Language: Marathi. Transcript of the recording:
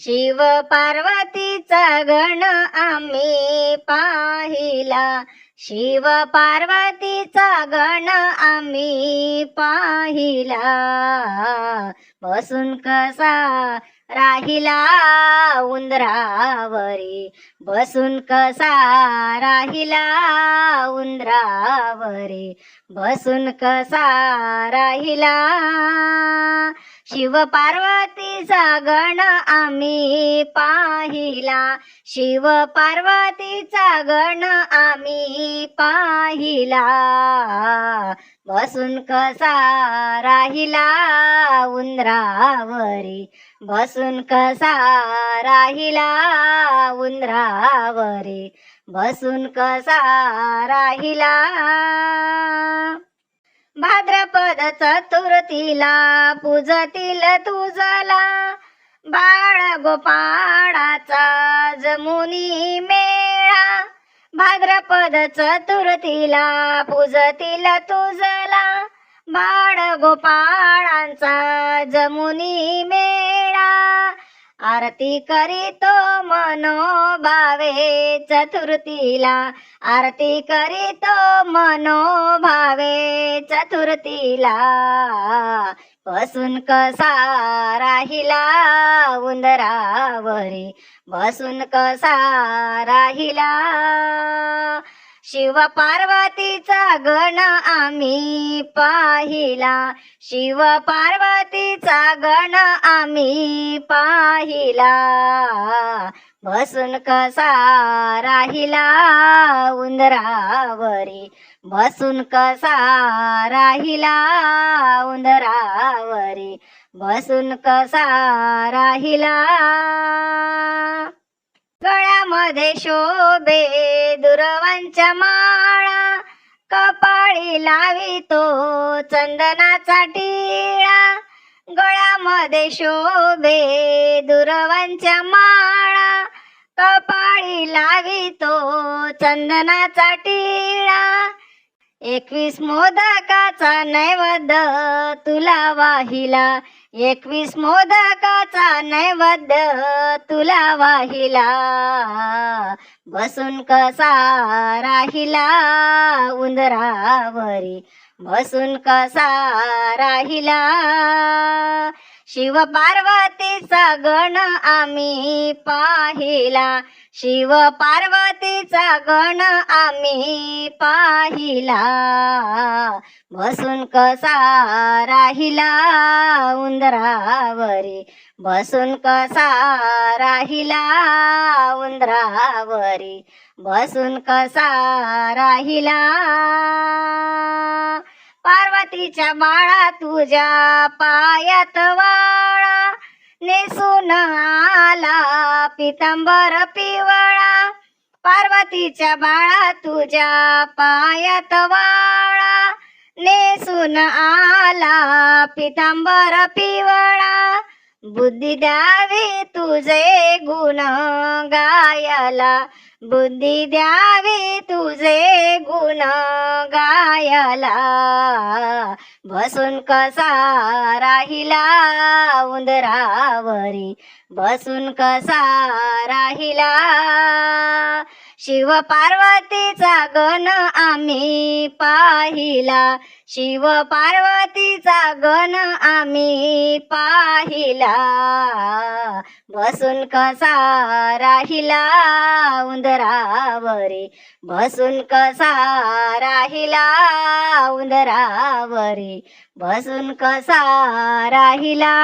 शिव पार्वतीचा गण आम्ही पाहिला. शिव पार्वतीचा गण आम्ही पाहिला. बसून कसा राहिला उंदरावरी? बसून कसा राहिला उंदरावरी? बसून कसा राहिला शिव पार्वतीचा गण आम्ही पाहिला. शिव पार्वतीचा गण आम्ही पाहिला. बसून कसा राहिला उंदरावरी? बसून कसा राहिला उंदरावरी? बसून कसा राहिला? भाद्रपद चतुर्थीला पूजतील तुझला. बाळ गोपाळाचा जमुनी मेळा. भाद्रपद चतुर्थीला पूजतील तुझला. बाळ गोपाळांचा जमुनी मेळा. आरती करीतो मनोभावे चतुर्थीला. आरती करीतो मनोभावे चतुर्थीला. बसून कसा राहिला उंदरावरी. बसून कसा राहिला शिव पार्वतीचा गण आम्ही पाहिला. शिव पार्वतीचा गण आम्ही पाहिला. बसून कसा राहिला उंदरावरी? बसून कसा राहिला उंदरावरी? बसून कसा राहिला गळ्यामध्ये शोभे दुर्वांच्या माळा. कपाळी लावितो चंदनाचा टिळा. गळ्यामध्ये शोभे दुर्वांच्या माळा. कपाळी लावितो चंदनाचा टिळा. एकवीस मोदकाचा नैवेद्य तुला वाहिला. एकवीस मोदकाचा नैवेद्य तुला वाहिला. बसून कसा राहिला उंदरावरी? बसून कसा राहिला? शिव पार्वतीचा गण आम्ही पाहिला. शिव पार्वतीचा गण आम्ही पाहिला. बसून कसा राहिला उंदरावरी? बसून कसा राहिला उंदरावरी? बसून कसा राहिला? पार्वतीच्या बाळा तुझ्या पायात वाळा. नेसून आला पितांबर पिवळा. पार्वतीच्या बाळा तुझ्या पायात वाळा. नेसून आला पितांबर पिवळा. बुद्धी द्यावी तुझे गुण गायला. बुद्धी द्यावी तुझे गुण झाला. बसून कसा राहिला उंदरावरी? बसून कसा राहिला? शिव पार्वतीचा गण आम्ही पाहिला. शिव पार्वतीचा गण आम्ही पाहिला. बसून कसा राहिला उंदरावरी? बसून कसा राहिला उंदरावरी? बसून कसा राहिला?